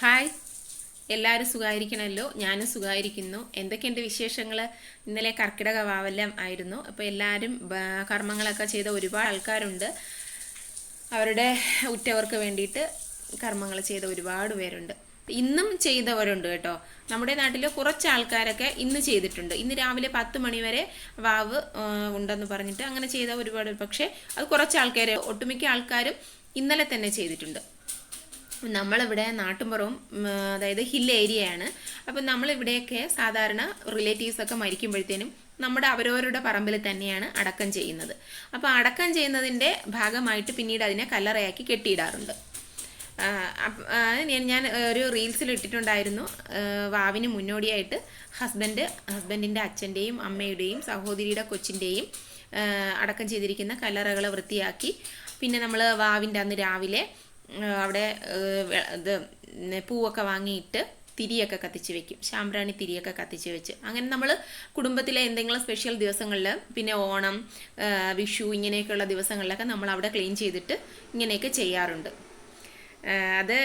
Hi. എല്ലാവരും സുഖമായിരിക്കണമല്ലോ ഞാനും സുഖമായിരിക്കുന്നു എന്തൊക്കെയുണ്ട് വിശേഷങ്ങൾ ഇന്നലെ കർക്കിടക വാവല്ലം ആയിരുന്നു. അപ്പോൾ എല്ലാവരും കർമ്മങ്ങളൊക്കെ ചെയ്ത ഒരുപാട് ആൾക്കാരുണ്ട്. അവരുടെ ഉറ്റവർക്ക് വേണ്ടിയിട്ട് കർമ്മങ്ങൾ ചെയ്ത ഒരുപാട് പേരുണ്ട്. ഇന്നും ചെയ്തവരുണ്ട് കേട്ടോ. നമ്മുടെ നാട്ടിൽ കുറച്ച് ആൾക്കാരൊക്കെ ഇന്ന് ചെയ്തിട്ടുണ്ട്. ഇന്ന് രാവിലെ പത്ത് മണി വരെ വാവ് ഉണ്ടെന്ന് പറഞ്ഞിട്ട് അങ്ങനെ ചെയ്ത ഒരുപാട് പക്ഷേ അത് കുറച്ച് ആൾക്കാർ ഒട്ടുമിക്ക ആൾക്കാരും ഇന്നലെ തന്നെ ചെയ്തിട്ടുണ്ട്. നമ്മളിവിടെ നാട്ടുമ്പുറവും അതായത് ഹിൽ ഏരിയയാണ്. അപ്പം നമ്മളിവിടെയൊക്കെ സാധാരണ റിലേറ്റീവ്സൊക്കെ മരിക്കുമ്പോഴത്തേനും നമ്മുടെ അവരവരുടെ പറമ്പിൽ തന്നെയാണ് അടക്കം ചെയ്യുന്നത്. അപ്പോൾ അടക്കം ചെയ്യുന്നതിന്റെ ഭാഗമായിട്ട് പിന്നീട് അതിനെ കല്ലറയാക്കി കെട്ടിയിടാറുണ്ട്. ഞാൻ ഒരു റീൽസിൽ ഇട്ടിട്ടുണ്ടായിരുന്നു. വാവിന് മുന്നോടിയായിട്ട് ഹസ്ബൻഡ് ഹസ്ബൻഡിന്റെ അച്ഛന്റെയും അമ്മയുടെയും സഹോദരിയുടെ കൊച്ചിന്റെയും അടക്കം ചെയ്തിരിക്കുന്ന കല്ലറകൾ വൃത്തിയാക്കി. പിന്നെ നമ്മൾ വാവിന്റെ അന്ന് രാവിലെ അവിടെ ഇത് പൂവൊക്കെ വാങ്ങിയിട്ട് തിരിയൊക്കെ കത്തിച്ച് വെക്കും. ശാമ്പ്രാണി തിരിയൊക്കെ കത്തിച്ച് വെച്ച്. അങ്ങനെ നമ്മൾ കുടുംബത്തിലെ എന്തെങ്കിലും സ്പെഷ്യൽ ദിവസങ്ങളിൽ പിന്നെ ഓണം വിഷു ഇങ്ങനെയൊക്കെയുള്ള ദിവസങ്ങളിലൊക്കെ നമ്മൾ അവിടെ ക്ലീൻ ചെയ്തിട്ട് ഇങ്ങനെയൊക്കെ ചെയ്യാറുണ്ട്. അത്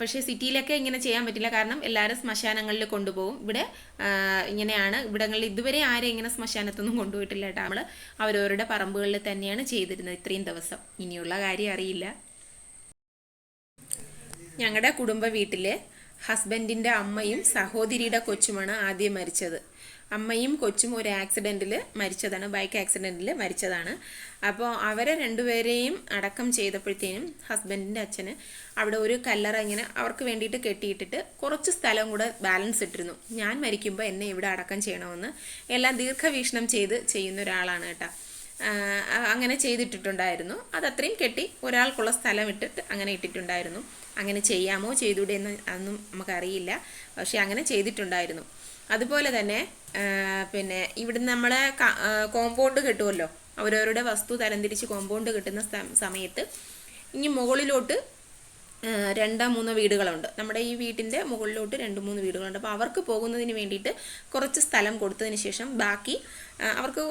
പക്ഷേ സിറ്റിയിലൊക്കെ ഇങ്ങനെ ചെയ്യാൻ പറ്റില്ല. കാരണം എല്ലാവരും ശ്മശാനങ്ങളിൽ കൊണ്ടുപോകും. ഇവിടെ ഇങ്ങനെയാണ്. ഇവിടങ്ങളിൽ ഇതുവരെ ആരും ഇങ്ങനെ ശ്മശാനത്തൊന്നും കൊണ്ടുപോയിട്ടില്ല കേട്ടോ. നമ്മൾ അവരവരുടെ പറമ്പുകളിൽ തന്നെയാണ് ചെയ്തിരുന്നത് ഇത്രയും ദിവസം. ഇനിയുള്ള കാര്യം അറിയില്ല. ഞങ്ങളുടെ കുടുംബ വീട്ടിൽ ഹസ്ബൻഡിന്റെ അമ്മയും സഹോദരിയുടെ കൊച്ചുമാണ് ആദ്യം മരിച്ചത്. അമ്മയും കൊച്ചും ഒരു ആക്സിഡന്റിൽ മരിച്ചതാണ് ബൈക്ക് ആക്സിഡന്റിൽ മരിച്ചതാണ്. അപ്പോൾ അവരെ രണ്ടുപേരെയും അടക്കം ചെയ്തപ്പോഴത്തേനും ഹസ്ബൻഡിന്റെ അച്ഛന് അവിടെ ഒരു കല്ലറ ഇങ്ങനെ അവർക്ക് വേണ്ടിയിട്ട് കെട്ടിയിട്ടിട്ട് കുറച്ച് സ്ഥലം കൂടെ ബാലൻസ് ഇട്ടിരുന്നു. ഞാൻ മരിക്കുമ്പോൾ എന്നെ ഇവിടെ അടക്കം ചെയ്യണമെന്ന് എല്ലാം ദീർഘവീക്ഷണം ചെയ്ത് ചെയ്യുന്ന ഒരാളാണ് കേട്ടോ. അങ്ങനെ ചെയ്തിട്ടിട്ടുണ്ടായിരുന്നു. അതത്രയും കെട്ടി ഒരാൾക്കുള്ള സ്ഥലം ഇട്ടിട്ട് അങ്ങനെ ഇട്ടിട്ടുണ്ടായിരുന്നു. അങ്ങനെ ചെയ്യാമോ ചെയ്തൂടെ എന്ന് അതൊന്നും നമുക്കറിയില്ല. പക്ഷെ അങ്ങനെ ചെയ്തിട്ടുണ്ടായിരുന്നു. അതുപോലെ തന്നെ പിന്നെ ഇവിടുന്ന് നമ്മളെ കോമ്പൗണ്ട് കിട്ടുമല്ലോ അവരവരുടെ വസ്തു തരംതിരിച്ച് കോമ്പൗണ്ട് കിട്ടുന്ന സമയത്ത് ഇനി മുകളിലോട്ട് രണ്ടോ മൂന്നോ വീടുകളുണ്ട്. നമ്മുടെ ഈ വീട്ടിന്റെ മുകളിലോട്ട് രണ്ട് മൂന്ന് വീടുകളുണ്ട്. അപ്പോൾ അവർക്ക് പോകുന്നതിന് വേണ്ടിയിട്ട് കുറച്ച് സ്ഥലം കൊടുത്തതിന് ശേഷം ബാക്കി അവർക്ക്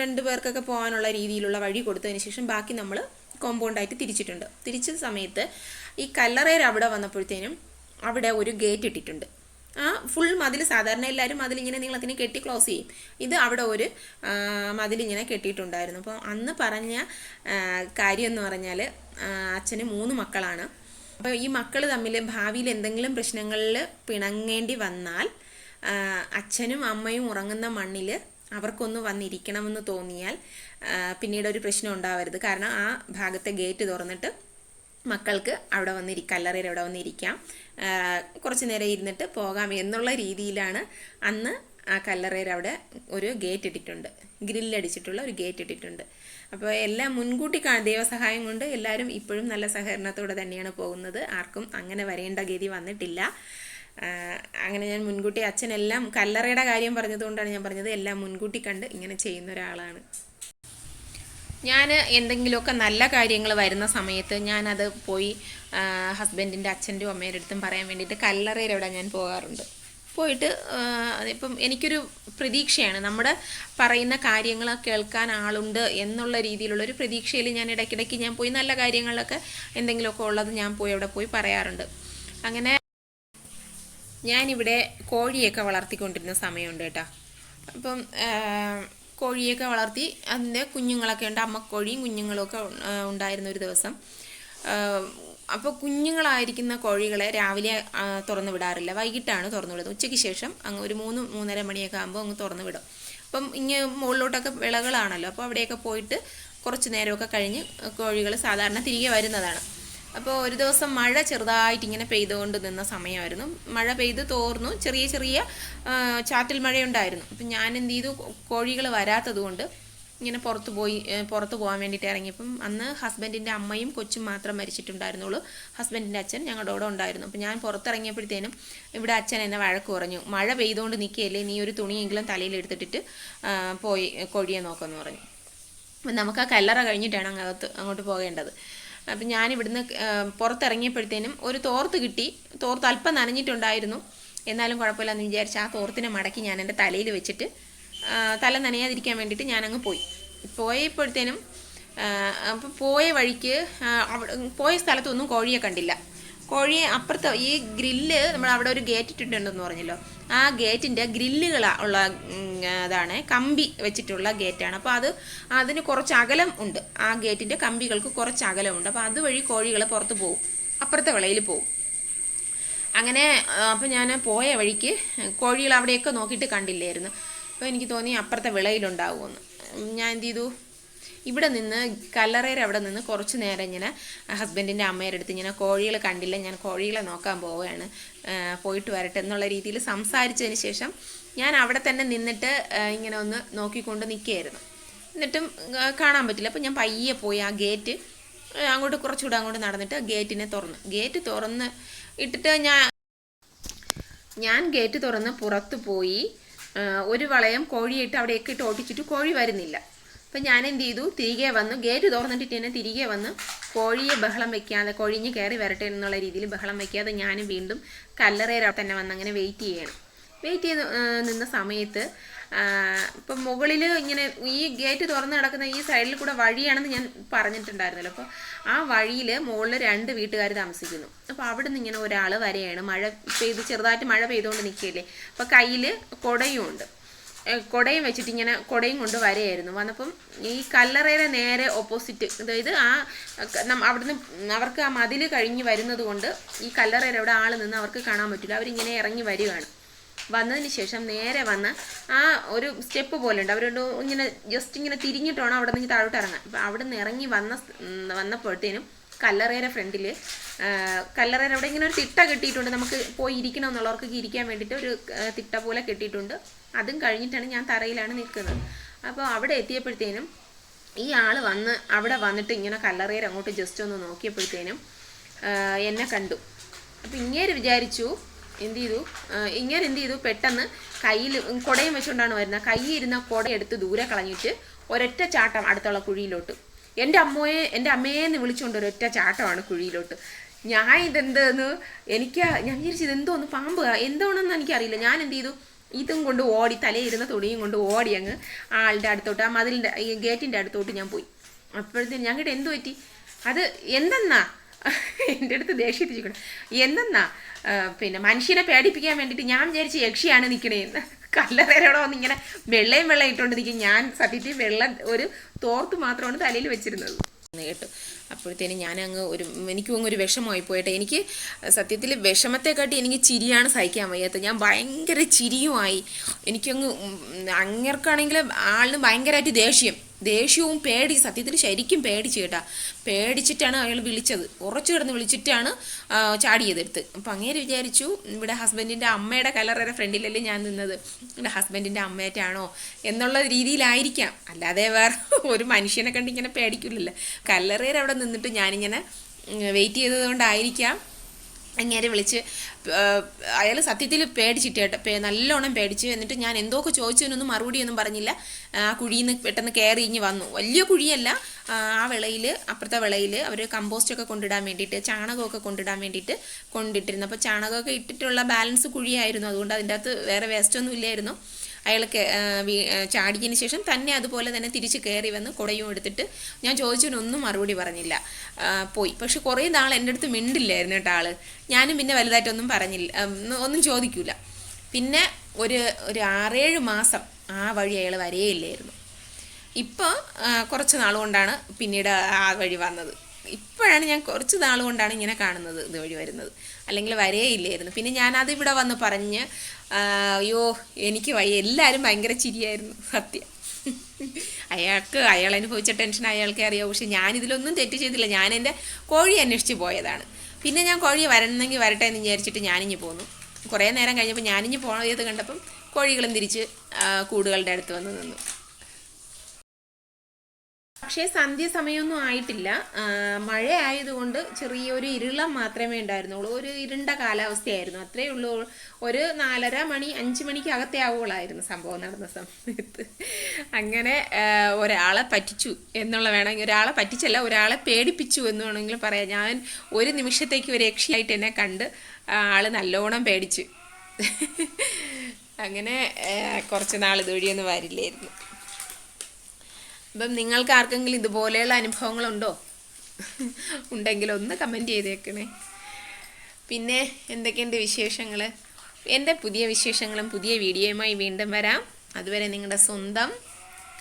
രണ്ട് പേർക്കൊക്കെ പോകാനുള്ള രീതിയിലുള്ള വഴി കൊടുത്തതിന് ശേഷം ബാക്കി നമ്മൾ കോമ്പൗണ്ടായിട്ട് തിരിച്ചിട്ടുണ്ട്. തിരിച്ച സമയത്ത് ഈ കല്ലറയിൽ അവിടെ വന്നപ്പോഴത്തേനും അവിടെ ഒരു ഗേറ്റ് ഇട്ടിട്ടുണ്ട്. ആ ഫുൾ മതിൽ സാധാരണ എല്ലാവരും മതിലിങ്ങനെ അതിനെ കെട്ടി ക്ലോസ് ചെയ്യും. ഇത് അവിടെ ഒരു മതിലിങ്ങനെ കെട്ടിയിട്ടുണ്ടായിരുന്നു. അപ്പോൾ അന്ന് പറഞ്ഞ കാര്യം എന്ന് പറഞ്ഞാൽ അച്ഛന് മൂന്ന് മക്കളാണ്. അപ്പോൾ ഈ മക്കൾ തമ്മിൽ ഭാവിയിൽ എന്തെങ്കിലും പ്രശ്നങ്ങളിൽ പിണങ്ങേണ്ടി വന്നാൽ അച്ഛനും അമ്മയും ഉറങ്ങുന്ന മണ്ണിൽ അവർക്കൊന്ന് വന്നിരിക്കണമെന്ന് തോന്നിയാൽ പിന്നീട് ഒരു പ്രശ്നം ഉണ്ടാവരുത്. കാരണം ആ ഭാഗത്തെ ഗേറ്റ് തുറന്നിട്ട് മക്കൾക്ക് അവിടെ വന്നിരിക്കാം കല്ലറയിൽ അവിടെ വന്നിരിക്കാം. കുറച്ച് നേരം ഇരുന്നിട്ട് പോകാം എന്നുള്ള രീതിയിലാണ് അന്ന് ആ കല്ലറയിൽ അവിടെ ഒരു ഗേറ്റ് ഇട്ടിട്ടുണ്ട്. ഗ്രില്ലടിച്ചിട്ടുള്ള ഒരു ഗേറ്റ് ഇട്ടിട്ടുണ്ട്. അപ്പോൾ എല്ലാം മുൻകൂട്ടി ദൈവസഹായം കൊണ്ട് എല്ലാവരും ഇപ്പോഴും നല്ല സഹകരണത്തോടെ തന്നെയാണ് പോകുന്നത്. ആർക്കും അങ്ങനെ വരേണ്ട ഗതി വന്നിട്ടില്ല. അങ്ങനെ ഞാൻ മുൻകൂട്ടി അച്ഛനെല്ലാം കല്ലറയുടെ കാര്യം പറഞ്ഞതുകൊണ്ടാണ് ഞാൻ പറഞ്ഞത്. എല്ലാം മുൻകൂട്ടി കണ്ട് ഇങ്ങനെ ചെയ്യുന്ന ഒരാളാണ്. ഞാൻ എന്തെങ്കിലുമൊക്കെ നല്ല കാര്യങ്ങൾ വരുന്ന സമയത്ത് ഞാനത് പോയി ഹസ്ബൻഡിന്റെ അച്ഛന്റെയും അമ്മയുടെ അടുത്തും പറയാൻ വേണ്ടിയിട്ട് കല്ലറയിലവിടെ ഞാൻ പോകാറുണ്ട്. പോയിട്ട് ഇപ്പം എനിക്കൊരു പ്രതീക്ഷയാണ്. നമ്മുടെ പറയുന്ന കാര്യങ്ങൾ കേൾക്കാൻ ആളുണ്ട് എന്നുള്ള രീതിയിലുള്ളൊരു പ്രതീക്ഷയിൽ ഞാൻ ഇടയ്ക്കിടയ്ക്ക് ഞാൻ പോയി നല്ല കാര്യങ്ങളൊക്കെ എന്തെങ്കിലുമൊക്കെ ഉള്ളത് ഞാൻ പോയി അവിടെ പോയി പറയാറുണ്ട്. അങ്ങനെ ഞാനിവിടെ കോഴിയൊക്കെ വളർത്തിക്കൊണ്ടിരുന്ന സമയമുണ്ട് കേട്ടോ. അപ്പം കോഴിയൊക്കെ വളർത്തി അതിന്റെ കുഞ്ഞുങ്ങളൊക്കെ ഉണ്ട്. അമ്മക്കോഴിയും കുഞ്ഞുങ്ങളും ഒക്കെ ഉ- ഉണ്ടായിരുന്ന ഒരു ദിവസം. അപ്പോൾ കുഞ്ഞുങ്ങളായിരിക്കുന്ന കോഴികളെ രാവിലെ തുറന്നു വിടാറില്ല. വൈകിട്ടാണ് തുറന്നു വിടുന്നത്. ഉച്ചയ്ക്ക് ശേഷം അങ്ങ് ഒരു മൂന്ന് മൂന്നര മണിയൊക്കെ ആകുമ്പോൾ അങ്ങ് തുറന്നു വിടും. അപ്പം ഇങ്ങനെ മുകളിലോട്ടൊക്കെ വിളകളാണല്ലോ. അപ്പോൾ അവിടെയൊക്കെ പോയിട്ട് കുറച്ച് നേരമൊക്കെ കഴിഞ്ഞ് കോഴികൾ സാധാരണ തിരികെ വരുന്നതാണ്. അപ്പോൾ ഒരു ദിവസം മഴ ചെറുതായിട്ട് ഇങ്ങനെ പെയ്തുകൊണ്ട് നിന്ന സമയമായിരുന്നു. മഴ പെയ്ത് തോർന്നു. ചെറിയ ചെറിയ ചാറ്റൽ മഴയുണ്ടായിരുന്നു. അപ്പം ഞാൻ എന്ത് ചെയ്തു? കോഴികൾ വരാത്തത് കൊണ്ട് ഇങ്ങനെ പുറത്തു പോയി പുറത്തു പോകാൻ വേണ്ടിയിട്ട് ഇറങ്ങിയപ്പം അന്ന് ഹസ്ബൻഡിന്റെ അമ്മയും കൊച്ചും മാത്രം മരിച്ചിട്ടുണ്ടായിരുന്നുള്ളൂ. ഹസ്ബൻഡിന്റെ അച്ഛൻ ഞങ്ങളുടെ കൂടെ ഉണ്ടായിരുന്നു. അപ്പം ഞാൻ പുറത്തിറങ്ങിയപ്പോഴത്തേനും ഇവിടെ അച്ഛൻ എന്നെ വഴക്ക് പറഞ്ഞു. മഴ പെയ്തുകൊണ്ട് നിൽക്കുകയല്ലേ നീ ഒരു തുണിയെങ്കിലും തലയിൽ എടുത്തിട്ടിട്ട് പോയി കൊഴിയെ നോക്കാമെന്ന് പറഞ്ഞു. അപ്പം നമുക്ക് ആ കല്ലറ കഴിഞ്ഞിട്ടാണ് അങ്ങകത്ത് അങ്ങോട്ട് പോകേണ്ടത്. അപ്പം ഞാൻ ഇവിടുന്ന് പുറത്തിറങ്ങിയപ്പോഴത്തേനും ഒരു തോർത്ത് കിട്ടി. തോർത്ത് അല്പം നനഞ്ഞിട്ടുണ്ടായിരുന്നു. എന്നാലും കുഴപ്പമില്ലെന്ന് വിചാരിച്ച് ആ തോർത്തിനെ മടക്കി ഞാൻ എന്റെ തലയിൽ വെച്ചിട്ട് തല നനയാതിരിക്കാൻ വേണ്ടിയിട്ട് ഞാനങ്ങ് പോയി. പോയപ്പോഴത്തേനും അപ്പോൾ പോയ വഴിക്ക് പോയ സ്ഥലത്തൊന്നും കോഴിയെ കണ്ടില്ല. കോഴിയെ അപ്പുറത്ത് ഈ ഗ്രില്ല് നമ്മൾ അവിടെ ഒരു ഗേറ്റ് ഇട്ടിട്ടുണ്ടെന്ന് പറഞ്ഞല്ലോ. ആ ഗേറ്റിന്റെ ഗ്രില്ലുകൾ ഉള്ള അതാണ് കമ്പി വെച്ചിട്ടുള്ള ഗേറ്റാണ്. അപ്പോൾ അത് അതിന് കുറച്ച് അകലം ഉണ്ട്. ആ ഗേറ്റിന്റെ കമ്പികൾക്ക് കുറച്ച് അകലമുണ്ട്. അപ്പോൾ അതുവഴി കോഴികൾ പുറത്ത് പോകും അപ്പുറത്തെ വിളയിൽ പോകും അങ്ങനെ അപ്പോൾ ഞാൻ പോയ വഴിക്ക് കോഴികൾ അവിടെയൊക്കെ നോക്കിയിട്ട് കണ്ടില്ലായിരുന്നു. അപ്പോൾ എനിക്ക് തോന്നി അപ്പുറത്തെ വിളയിലുണ്ടാവുമെന്ന്. ഞാൻ എന്ത് ചെയ്തു? ഇവിടെ നിന്ന് കല്ലറയുടെ അവിടെ നിന്ന് കുറച്ച് നേരം ഇങ്ങനെ ഹസ്ബൻഡിന്റെ അമ്മയുടെ അടുത്ത് ഇങ്ങനെ കോഴികളെ കണ്ടില്ല ഞാൻ കോഴികളെ നോക്കാൻ പോവുകയാണ് പോയിട്ട് വരട്ടെ എന്നുള്ള രീതിയിൽ സംസാരിച്ചതിന് ശേഷം ഞാൻ അവിടെ തന്നെ നിന്നിട്ട് ഇങ്ങനെ ഒന്ന് നോക്കിക്കൊണ്ട് നിൽക്കുകയായിരുന്നു. എന്നിട്ടും കാണാൻ പറ്റില്ല. അപ്പോൾ ഞാൻ പയ്യെ പോയി ആ ഗേറ്റ് അങ്ങോട്ട് കുറച്ചുകൂടെ അങ്ങോട്ട് നടന്നിട്ട് ഗേറ്റിനെ തുറന്നു. ഗേറ്റ് തുറന്ന് ഇട്ടിട്ട് ഞാൻ ഞാൻ ഗേറ്റ് തുറന്ന് പുറത്ത് പോയി. ഒരു വളയം കോഴിയിട്ട് അവിടെയൊക്കെ ഇട്ട് ഓടിച്ചിട്ട് കോഴി വരുന്നില്ല. അപ്പം ഞാൻ എന്ത് ചെയ്തു? തിരികെ വന്നു ഗേറ്റ് തുറന്നിട്ട് തന്നെ തിരികെ വന്ന് കോഴിയെ ബഹളം വെക്കാതെ കോഴിഞ്ഞ് കയറി വരട്ടെ എന്നുള്ള രീതിയിൽ ബഹളം വെക്കാതെ ഞാൻ വീണ്ടും കല്ലറയിൽ തന്നെ വന്ന് അങ്ങനെ വെയിറ്റ് ചെയ്യണം. വെയിറ്റ് ചെയ്ത് നിന്ന സമയത്ത് ഇപ്പം മുകളിൽ ഇങ്ങനെ ഈ ഗേറ്റ് തുറന്ന് കിടക്കുന്ന ഈ സൈഡിൽ കൂടെ വഴിയാണെന്ന് ഞാൻ പറഞ്ഞിട്ടുണ്ടായിരുന്നല്ലോ. അപ്പോൾ ആ വഴിയിൽ മുകളിൽ രണ്ട് വീട്ടുകാർ താമസിക്കുന്നു. അപ്പോൾ അവിടെ നിന്ന് ഇങ്ങനെ ഒരാൾ വരെയാണ് മഴ പെയ്ത് ചെറുതായിട്ട് മഴ പെയ്തുകൊണ്ട് നിൽക്കുകയല്ലേ അപ്പോൾ കയ്യിൽ കൊടയും ഉണ്ട്. കൊടയും വെച്ചിട്ട് ഇങ്ങനെ കൊടയും കൊണ്ട് വരെയായിരുന്നു. വന്നപ്പം ഈ കല്ലറയുടെ നേരെ ഓപ്പോസിറ്റ് അതായത് ആ അവിടുന്ന് അവർക്ക് ആ മതിൽ കഴിഞ്ഞ് വരുന്നത് കൊണ്ട് ഈ കല്ലറയുടെ അവിടെ ആൾ നിന്ന് അവർക്ക് കാണാൻ പറ്റില്ല. അവരിങ്ങനെ ഇറങ്ങി വരികയാണ്. വന്നതിന് ശേഷം നേരെ വന്ന് ആ ഒരു സ്റ്റെപ്പ് പോലെ ഉണ്ട്. അവരോട് ഇങ്ങനെ ജസ്റ്റ് ഇങ്ങനെ തിരിഞ്ഞിട്ട് വേണം അവിടെ നിന്ന് താഴോട്ട് ഇറങ്ങാൻ അപ്പം അവിടെ നിന്ന് ഇറങ്ങി വന്ന വന്നപ്പോഴത്തേനും കല്ലറയുടെ ഫ്രണ്ടിൽ കല്ലറയുടെ അവിടെ ഇങ്ങനെ ഒരു തിട്ട കെട്ടിയിട്ടുണ്ട്. നമുക്ക് പോയി ഇരിക്കണം എന്നുള്ളവർക്ക് ഇരിക്കാൻ വേണ്ടിയിട്ട് ഒരു തിട്ട പോലെ കെട്ടിയിട്ടുണ്ട്. അതും കഴിഞ്ഞിട്ടാണ് ഞാൻ തറയിലാണ് നിൽക്കുന്നത്. അപ്പോൾ അവിടെ എത്തിയപ്പോഴത്തേനും ഈ ആൾ വന്ന് അവിടെ വന്നിട്ട് ഇങ്ങനെ കല്ലറയിൽ അങ്ങോട്ട് ജസ്റ്റ് ഒന്ന് നോക്കിയപ്പോഴത്തേനും എന്നെ കണ്ടു. അപ്പം ഇങ്ങേര് വിചാരിച്ചു എന്ത് ചെയ്തു ഇങ്ങനെ എന്ത് ചെയ്തു പെട്ടെന്ന് കയ്യിൽ കുടയും വെച്ചുകൊണ്ടാണ് വരുന്നത് കയ്യിൽ ഇരുന്ന കുട എടുത്ത് ദൂരെ കളഞ്ഞിട്ട് ഒരൊറ്റ ചാട്ടം അടുത്തുള്ള കുഴിയിലോട്ട്. എന്റെ അമ്മയെ എന്റെ അമ്മയെ എന്ന് വിളിച്ചുകൊണ്ട് ഒരൊറ്റ ചാട്ടമാണ് കുഴിയിലോട്ട്. ഞാൻ ഇതെന്തെന്ന് എനിക്ക് ഞാൻ വിചാരിച്ചു ഇതെന്തോന്ന് പാമ്പ് എന്താണെന്ന് എനിക്കറിയില്ല. ഞാൻ എന്ത് ചെയ്തു ഇതും കൊണ്ട് ഓടി തലയിരുന്ന തുണിയും കൊണ്ട് ഓടി അങ്ങ് ആളുടെ അടുത്തോട്ട് ആ മതിലിന്റെ ഗേറ്റിന്റെ അടുത്തോട്ട് ഞാൻ പോയി. അപ്പോഴത്തേന് ഞങ്ങളുടെ എന്തു പറ്റി? അത് എന്തെന്നാ? എന്റെ അടുത്ത് ദേഷ്യത്തിരിക്കണം എന്തെന്നാ? പിന്നെ മനുഷ്യനെ പേടിപ്പിക്കാൻ വേണ്ടിയിട്ട് ഞാൻ വിചാരിച്ച് യക്ഷിയാണ് നിൽക്കണേന്ന് കല്ലറയോടെ വന്ന് ഇങ്ങനെ വെള്ളയും വെള്ളം ഇട്ടുകൊണ്ട് നിൽക്കും ഞാൻ സത്യത്തിൽ വെള്ള ഒരു തോർത്ത് മാത്രമാണ് തലയിൽ വെച്ചിരുന്നത്. കേട്ടു. അപ്പോഴത്തേനും ഞാൻ അങ്ങ് ഒരു എനിക്കും അങ്ങ് ഒരു വിഷമമായി പോയിട്ട്. എനിക്ക് സത്യത്തിൽ വിഷമത്തെക്കാട്ടി എനിക്ക് ചിരിയാണ് സഹിക്കാൻ വയ്യാത്തത് ഞാൻ ഭയങ്കര ചിരിയുമായി. എനിക്കങ്ങ് അങ്ങേർക്കാണെങ്കിൽ ആളിന് ഭയങ്കരമായിട്ട് ദേഷ്യം. ദേഷ്യവും പേടി സത്യത്തിൽ ശരിക്കും പേടിച്ച് കേട്ടാ. പേടിച്ചിട്ടാണ് അയാൾ വിളിച്ചത്. ഉറച്ചു കിടന്ന് വിളിച്ചിട്ടാണ് ചാടിയതെടുത്ത് അപ്പം അങ്ങേര് വിചാരിച്ചു ഇവിടെ ഹസ്ബൻഡിന്റെ അമ്മയുടെ കലറയുടെ ഫ്രണ്ടിലല്ലേ ഞാൻ നിന്നത്. ഇവിടെ ഹസ്ബൻഡിന്റെ അമ്മയായിട്ടാണോ എന്നുള്ള രീതിയിലായിരിക്കാം. അല്ലാതെ വേറെ ഒരു മനുഷ്യനെ കണ്ട് ഇങ്ങനെ പേടിക്കില്ലല്ലോ. കല്ലറയിൽ അവിടെ നിന്നിട്ട് ഞാനിങ്ങനെ വെയിറ്റ് ചെയ്തത് കൊണ്ടായിരിക്കാം അങ്ങേരെ വിളിച്ച് അയാൾ സത്യത്തിൽ പേടിച്ചിട്ട് നല്ലോണം പേടിച്ച് എന്നിട്ട് ഞാൻ എന്തൊക്കെ ചോദിച്ചതിനൊന്നും മറുപടിയൊന്നും പറഞ്ഞില്ല. ആ കുഴിയിൽ നിന്ന് പെട്ടെന്ന് കയറി ഇഞ്ഞ് വന്നു. വലിയ കുഴിയല്ല ആ വിളയിൽ അപ്പുറത്തെ വിളയിൽ അവർ കമ്പോസ്റ്റൊക്കെ കൊണ്ടിടാൻ വേണ്ടിയിട്ട് ചാണകമൊക്കെ കൊണ്ടിടാൻ വേണ്ടിയിട്ട് കൊണ്ടിട്ടിരുന്നു. അപ്പോൾ ചാണകമൊക്കെ ഇട്ടിട്ടുള്ള ബാലൻസ് കുഴിയായിരുന്നു. അതുകൊണ്ട് അതിന്റെ അകത്ത് വേറെ വേസ്റ്റൊന്നും ഇല്ലായിരുന്നു. അയാൾ ചാടിയതിന് ശേഷം തന്നെ അതുപോലെ തന്നെ തിരിച്ച് കയറി വന്ന് കുടയും എടുത്തിട്ട് ഞാൻ ചോദിച്ചതിനൊന്നും മറുപടി പറഞ്ഞില്ല. പോയി. പക്ഷെ കുറേ നാൾ എന്റെ അടുത്ത് മിണ്ടില്ലായിരുന്നു കേട്ടോ ആൾ. ഞാനും പിന്നെ വലുതായിട്ടൊന്നും പറഞ്ഞില്ല. ഒന്നും ചോദിക്കൂല. പിന്നെ ഒരു ഒരു ആറേഴ് മാസം ആ വഴി അയാൾ വരേയില്ലായിരുന്നു. ഇപ്പോൾ കുറച്ച് നാളുകൊണ്ടാണ് പിന്നീട് ആ വഴി വന്നത്. ഇപ്പോഴാണ് ഞാൻ കുറച്ച് നാൾ കൊണ്ടാണ് ഇങ്ങനെ കാണുന്നത് ഇതുവഴി വരുന്നത്. അല്ലെങ്കിൽ വരേ ഇല്ലായിരുന്നു പിന്നെ ഞാനത് ഇവിടെ വന്ന് പറഞ്ഞ് അയ്യോ എനിക്ക് വയ്യ. എല്ലാവരും ഭയങ്കര ചിരിയായിരുന്നു. സത്യം. അയാൾക്ക് അയാൾ അനുഭവിച്ച ടെൻഷൻ അയാൾക്കേ അറിയാവൂ. പക്ഷെ ഞാനിതിലൊന്നും തെറ്റ് ചെയ്തില്ല. ഞാൻ എന്റെ കോഴി അന്വേഷിച്ച് പോയതാണ്. പിന്നെ ഞാൻ കോഴി വരണമെങ്കിൽ വരട്ടെ എന്ന് വിചാരിച്ചിട്ട് ഞാനിഞ്ഞ് പോന്നു. കുറേ നേരം കഴിഞ്ഞപ്പോൾ ഞാനിഞ്ഞ് പോയത് കണ്ടപ്പം കോഴികളും തിരിച്ച് കൂടുകളുടെ അടുത്ത് വന്ന് നിന്നു. പക്ഷേ സന്ധ്യ സമയമൊന്നും ആയിട്ടില്ല. മഴ ആയതുകൊണ്ട് ചെറിയൊരു ഇരുളം മാത്രമേ ഉണ്ടായിരുന്നുള്ളൂ. ഒരു ഇരുണ്ട കാലാവസ്ഥയായിരുന്നു. അത്രേ ഉള്ളൂ. ഒരു നാലര മണി അഞ്ച് മണിക്ക് അകത്തെ ആവുകളായിരുന്നു സംഭവം നടന്ന സമയത്ത്. അങ്ങനെ ഒരാളെ പറ്റിച്ചു എന്നുള്ള വേണമെങ്കിൽ ഒരാളെ പറ്റിച്ചല്ല ഒരാളെ പേടിപ്പിച്ചു എന്ന് വേണമെങ്കിൽ പറയാം. ഞാൻ ഒരു നിമിഷത്തേക്ക് ഒരു രക്ഷയായിട്ട് എന്നെ കണ്ട് ആൾ നല്ലോണം പേടിച്ചു. അങ്ങനെ കുറച്ച് നാൾ ഇതുവഴിയൊന്നും വരില്ലായിരുന്നു. അപ്പം നിങ്ങൾക്ക് ആർക്കെങ്കിലും ഇതുപോലെയുള്ള അനുഭവങ്ങളുണ്ടോ? ഉണ്ടെങ്കിൽ ഒന്ന് കമന്റ് ചെയ്തേക്കണേ. പിന്നെ എന്തൊക്കെയുണ്ട് വിശേഷങ്ങൾ എന്റെ പുതിയ വിശേഷങ്ങളും പുതിയ വീഡിയോയുമായി വീണ്ടും വരാം. അതുവരെ നിങ്ങളുടെ സ്വന്തം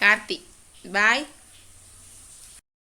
കാർത്തി. ബായ്